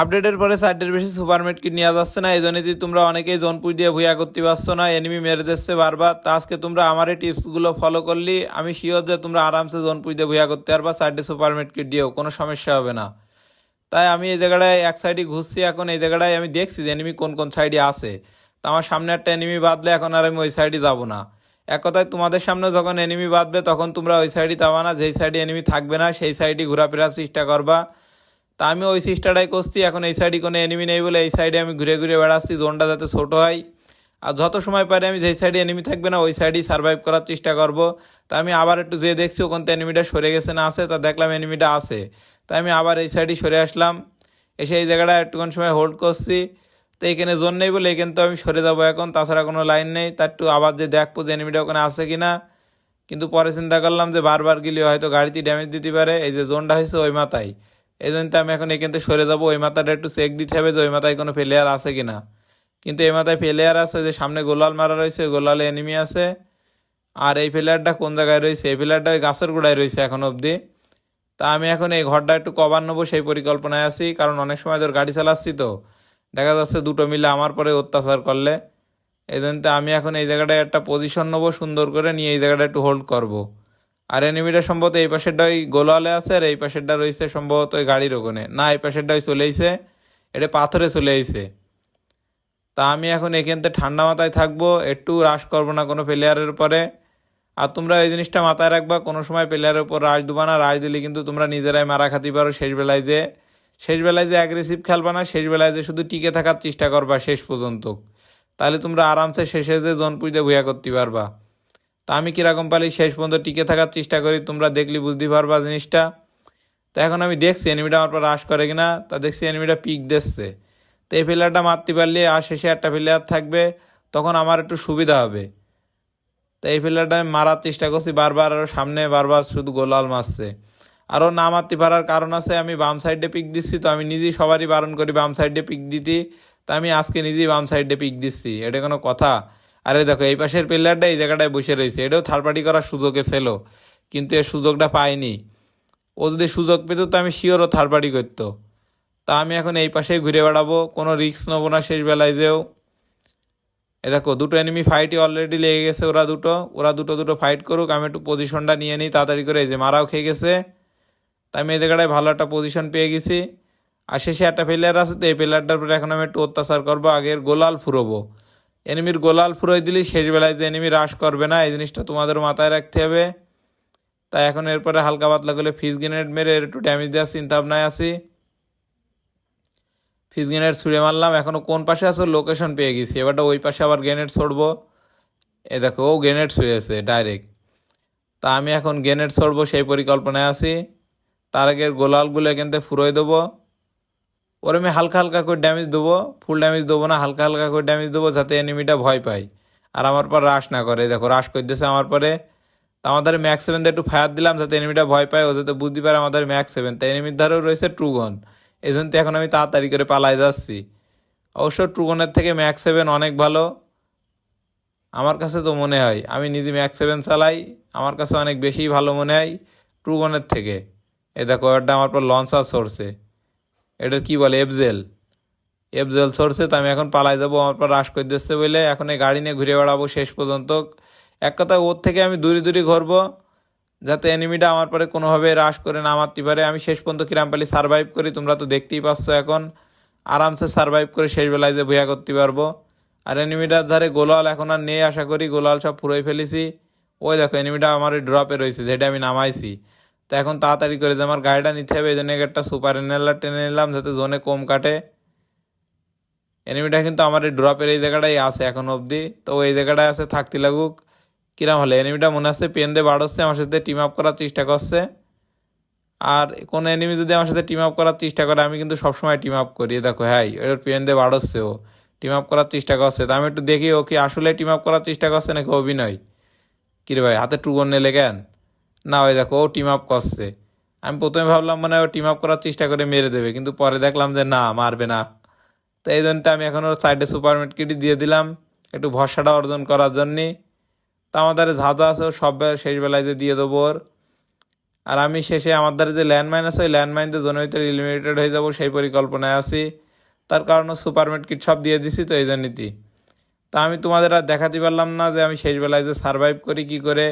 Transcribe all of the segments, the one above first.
আপডেটের পরে সাইডের বেশি সুপার কিট নেওয়া যাচ্ছে না। এই জন্য যদি তোমরা অনেকেই জোন পুষ দিয়ে ভুয়া করতে পারছ না এনিমি মেরে দিচ্ছে বারবার, তা আজকে তোমরা আমার এই টিপসগুলো ফলো করলি। আমি শিওর যে তোমরা আরামসে জোন পুষ দিয়ে ভুয়া করতে পারবা সাইডে সুপার কিট দিয়েও, কোনো সমস্যা হবে না। তাই আমি এই জায়গাটায় এক সাইডে ঘুরছি, এখন এই জায়গাটায় আমি দেখছি যে এনিমি কোন কোন সাইডে আছে। তা আমার সামনে একটা এনিমি বাঁধলে এখন আর আমি ওই সাইডে যাব না। এক কথায় তোমাদের সামনে যখন এনিমি বাঁধবে, তখন তোমরা ওই সাইডে যাবা না। যেই সাইডে এনিমি থাকবে না, সেই সাইডে ঘোরাফেরার চেষ্টা করবা। তা আমি ওই চেষ্টাটাই করছি, এখন এই সাইডে কোনো এনিমি নেই বলে এই সাইডে আমি ঘুরে ঘুরে বেড়াচ্ছি জোনটা যাতে ছোট হয়। আর যত সময় পারে আমি যেই সাইডে এনিমি থাকবে না, ওই সাইডেই সার্ভাইভ করার চেষ্টা করব। তা আমি আবার একটু যেয়ে দেখছি, ওখান থেকে এনিমিটা সরে গেছে না আছে, তা দেখলাম এনিমিটা আছে। তাই আমি আবার এই সাইডে সরে আসলাম। এসে এই জায়গাটা একটুক্ষণ সময় হোল্ড করছি। তো এখানে জোন নেই বলে এখানে তো আমি সরে যাব এখন, তাছাড়া কোনো লাইন নেই। তার একটু আবার যে দেখব যে এনিমিটা ওখানে আছে কিনা। কিন্তু পরে চিন্তা করলাম যে বারবার গেলে হয়তো গাড়িতে ড্যামেজ দিতে পারে, এই যে জোনটা হয়েছে ওই মাথায়। এই জন্য আমি এখন এখান থেকে সরে যাব। ওই মাথাটা একটু চেক দিতে হবে যে ওই মাথায় কোনো প্লেয়ার আছে কিনা। কিন্তু এই মাথায় প্লেয়ার আছে যে সামনে গোলাল মারা রয়েছে, গোলালে এনিমি আছে। আর এই প্লেয়ারটা কোন জায়গায় রয়েছে? এই প্লেয়ারটা ওই গাছের গোড়ায় রয়েছে এখন অবধি। তা আমি এখন এই ঘরটা একটু কভার নেব, সেই পরিকল্পনায় আছি। কারণ অনেক সময় তোর গাড়ি চালাচ্ছি তো। দেখা যাচ্ছে দুটো মিলে আমার পরে অত্যাচার করলে। এই জন্য আমি এখন এই জায়গাটায় একটা পজিশন নেব, সুন্দর করে নিয়ে এই জায়গাটা একটু হোল্ড করব। আর এনিমিটা সম্ভবত এই পাশেরটা ওই গোলালে আছে আর এই পাশেরটা রয়েছে সম্ভবত ওই গাড়ির ওখানে। না, এই পাশেরটা ওই চলে আইছে। এটা পাথরে চলে আইছে। তা আমি এখন এখান থেকে ঠান্ডা মাথায় থাকব, একটু রাশ করব না কোনো প্লেয়ারের উপরে। আর তোমরা এই জিনিসটা মাথায় রাখবা, কোনো সময় প্লেয়ারের উপর রাশ দেবা না। রাশ দিলে কিন্তু তোমরা নিজেরাই মারা খাতে পারো শেষ বেলায় যে। শেষ বেলায় যে অ্যাগ্রেসিভ খেলবা না, শেষ বেলায় যে শুধু টিকে থাকার চেষ্টা করবা শেষ পর্যন্ত। তাহলে তোমরা আরামসে শেষে যে জন পুজো ভুয়া করতে পারবা। তা আমি কীরকম পারি শেষ পর্যন্ত টিকে থাকার চেষ্টা করি? তোমরা দেখলে বুঝতে পারবা জিনিসটা। তো এখন আমি দেখছি এনিমিটা আমার পর রাশ করে কিনা। তা দেখছি এনিমিটা পিক দিচ্ছে। তো এই প্লেয়ারটা মারতে পারলে আর শেষে একটা প্লেয়ার থাকবে, তখন আমার একটু সুবিধা হবে। তো এই প্লেয়ারটা আমি মারার চেষ্টা করছি, বারবার আরও সামনে, বারবার শুধু গোলাল মারছে। আরও না মারতে পারার কারণ আছে, আমি বাম সাইডে পিক দিচ্ছি, তো আমি নিজেই সবারই বারণ করি, বাম সাইডে পিক দিতে। তা আমি আজকে নিজেই বাম সাইডে পিক দিচ্ছি, এটা কোনো কথা। আরে দেখো, এই পাশের প্লেয়ারটা এই জায়গাটায় বসে রয়েছে। এটাও থার্ড পার্টি করার সুযোগ ছিল কিন্তু এর সুযোগটা পাইনি। ও যদি সুযোগ পেত, তো আমি শিওরও থার্ড পার্টি করতো। তা আমি এখন এই পাশেই ঘুরে বেড়াবো। কোনো রিস্ক নেব না শেষ বেলায় যেও। এ দেখো, দুটো এনিমি ফাইটই অলরেডি লেগে গেছে ওরা দুটো। ওরা দুটো দুটো ফাইট করুক, আমি একটু পজিশনটা নিয়ে নিই, তাড়াতাড়ি করে এই যে মারাও খেয়ে গেছে। তাই আমি এই জায়গাটায় ভালো একটা পজিশন পেয়ে গেছি। আর শেষে একটা প্লেয়ার আছে, তো এই প্লেয়ারটার উপরে এখন আমি একটু অত্যাচার করব, আগের গোলাল ফুরোবো। এনিমির গোলাল ফুরোই দিলি, শেষ বেলায় যে এনিমি রাশ করবে না, এই জিনিসটা তোমাদের মাথায় রাখতে হবে। তাই এখন এরপরে হালকা পাতলা করলে ফিস গ্রেনেড মেরে একটু ড্যামেজ দেওয়ার চিন্তা ভাবনায় আছি। ফিস গ্রেনেড ছুঁড়ে মারলাম এখনও কোন পাশে আছো? লোকেশন পেয়ে গেছি। এবারটা ওই পাশে আবার গ্রেনেড ছড়বো। এ দেখো, ও গ্রেনেড ছুঁড়েছে ডাইরেক্ট তা আমি এখন গ্রেনেড ছড়বো সেই পরিকল্পনায় আছি। তার আগের গোলালগুলো এখান থেকে ফুরোয় দেবো। ওর আমি হালকা হালকা করে ড্যামেজ দেবো ফুল ড্যামেজ দেবো না, হালকা হালকা করে ড্যামেজ দেবো যাতে এনিমিটা ভয় পায়। আর আমার পর রাশ না করে দেখো রাশ করে দিয়েছে আমার পরে। তা আমাদের ম্যাক্স সেভেন একটু ফায়ার দিলাম যাতে এনিমিটা ভয় পায়, ও যাতে বুঝতে পারে আমাদের ম্যাক্স সেভেন তাই এনিমির ধারেও রয়েছে ট্রুগন এই জন্য তো এখন আমি তাড়াতাড়ি করে পালাই যাচ্ছি। অবশ্য ট্রুগনের থেকে ম্যাক্স সেভেন অনেক ভালো। আমার কাছে তো মনে হয়, আমি নিজে ম্যাক্স সেভেন চালাই, আমার কাছে অনেক বেশি ভালো মনে হয় ট্রুগনের থেকে। এ দেখো এটা আমার পর লঞ্চার সরছে। এটার কি বলে? এফজেল এফজেল সরছে, তো আমি এখন পালাই যাব। আমার পর রাশ করে দিচ্ছে বলে এখন এই গাড়ি নিয়ে ঘুরে বেড়াবো শেষ পর্যন্ত। এক কথা, ওর থেকে আমি দূরে দূরে ঘুরবো, যাতে এনিমিটা আমার পরে কোনোভাবে রাশ করে না মারতে পারে। আমি শেষ পর্যন্ত কিরামপালি সার্ভাইভ করি, তোমরা তো দেখতেই পাচ্ছ এখন। আরামসে সার্ভাইভ করে শেষ বেলায় যে ভুয়া করতে পারব। আর এনিমিটার ধারে গোলাল এখন আর নেই, আশা করি। গোলাল সব পুরোই ফেলেছি। ওই দেখো এনিমিটা আমার ড্রপে রয়েছে, যেটা আমি নামাইছি। তো এখন তাড়াতাড়ি করে আমার গাড়িটা নিতে হবে, এই জন্য একটা সুপার ইনহেলার টেনে নিলাম, যাতে জোনে কম কাটে। এনিমিটা কিন্তু আমার এই ড্রপের এই জায়গাটাই আছে এখন অবধি। তো এই জায়গাটায় আছে, থাকতে লাগুক, কিরাম হলে? এনিমিটা মনে হচ্ছে পেন দিয়ে বাড়চ্ছে আমার সাথে টিম আপ করার চেষ্টা করছে। আর কোনো এনিমি যদি আমার সাথে টিম আপ করার চেষ্টা করে, আমি কিন্তু সবসময় টিম আপ করি। দেখো হ্যাঁ এর পেন দিয়ে বাড়চ্ছে ও। টিম আপ করার চেষ্টা করছে। তো আমি একটু দেখি ও কি আসলে টিম আপ করার চেষ্টা করছে নাকি অভিনয়? কিরে ভাই, হাতে টুগন নিলে কেন? না ওই দেখো, ও টিম আপ করছে। আমি প্রথমে ভাবলাম মানে ও টিম আপ করার চেষ্টা করে মেরে দেবে। কিন্তু পরে দেখলাম যে, না, মারবে না। তো এই জন্য আমি এখন ওর সাইডে সুপার কিটি দিয়ে দিলাম, একটু ভরসাটা অর্জন করার জন্যে। তা আমাদের ঝাঁঝা আছে ও সব শেষ বেলায় যে দিয়ে দেবো ওর। আর আমি শেষে আমার দ্বারা যে ল্যান্ডমাইন আছে, ওই ল্যান্ডমাইন তো জোনের ভিতরে এলিমিনেটেড হয়ে যাব, সেই পরিকল্পনায় আছি। তার কারণে সুপারমেট কিট সব দিয়ে দিছি তো এই জন্যই তা। আমি তোমাদের আর দেখাতে পারলাম না যে আমি শেষ বেলায় যে সার্ভাইভ করি, কি করে।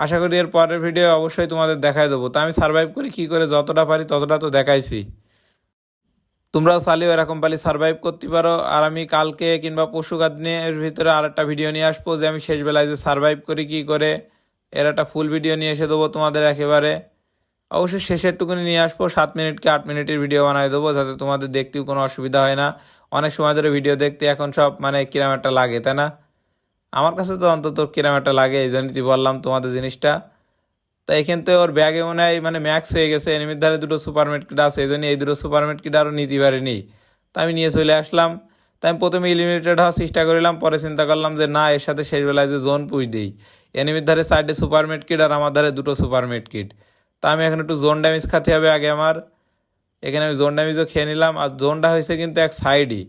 আশা করি এর পরের ভিডিও অবশ্যই তোমাদের দেখাই দেবো। তা আমি সার্ভাইভ করি, কি করে যতটা পারি ততটা তো দেখাইছি। তোমরাও চালিও এরকম পালি সার্ভাইভ করতে পারো। আর আমি কালকে কিংবা পশু এর ভিতরে আর একটা ভিডিও নিয়ে আসব যে আমি শেষ বেলায় যে সার্ভাইভ করি, কি করে এর একটা ফুল ভিডিও নিয়ে এসে দেবো তোমাদের একেবারে। অবশ্যই শেষের টুকুনি নিয়ে আসব, সাত মিনিট কি আট মিনিটের ভিডিও বানাই দেবো যাতে তোমাদের দেখতেও কোনো অসুবিধা হয় না। অনেক সময় ধরে ভিডিও দেখতে এখন সব মানে কিরাম একটা লাগে, তাই না? আমার কাছে তো অন্তত কিরম একটা লাগে, এই জন্যই বললাম তোমাদের জিনিসটা। তা এখান থেকে ওর ব্যাগে মনে হয় মানে ম্যাক্স হয়ে গেছে এনিমির ধারে দুটো সুপারমেট কিট আছে, এই জন্য এই দুটো সুপারমেট কিট আরও নিতে পারিনি। তা আমি নিয়ে চলে আসলাম। তাই আমি প্রথমে ইলিমিনেটেড হওয়ার চেষ্টা করলাম, পরে চিন্তা করলাম যে না, এর সাথে শেষ বেলায় যে জোন পুই দিই। এনিমির ধারে সাইডে সুপারমেট কিট আর আমার ধারে দুটো সুপারমেট কিট তা আমি এখন একটু জোন ড্যামেজ খাতে হবে আগে আমার। এখানে আমি জোন ড্যামেজও খেয়ে নিলাম, আর জোনটা হয়েছে কিন্তু এক সাইডই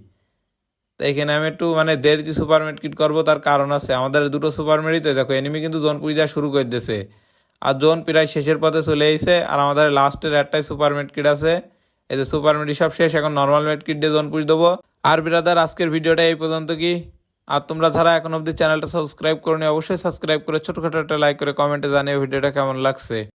তো এখানে আমি একটু মানে দেড় দেড়টি সুপারমেট কিট করব তার কারণ আছে। আমাদের দুটো সুপারমেটই তো, দেখো এনিমি কিন্তু জোন পুই দেওয়া শুরু করে দিয়েছে। আর জোন প্রায় শেষের পথে চলে এসেছে আর আমাদের লাস্টের একটাই সুপার মেড কিট আছে। এই যে সুপার মেডি সব শেষ, এখন নর্মাল মেড কিট দিয়ে জোন পুষ দেবো। আর বিরাদার আজকের ভিডিওটা এই পর্যন্ত কি? আর তোমরা যারা এখন অবধি চ্যানেলটা সাবস্ক্রাইব করনি, অবশ্যই সাবস্ক্রাইব করে ছোটখাটো একটা লাইক করে কমেন্টে জানিয়ে ভিডিওটা কেমন লাগছে।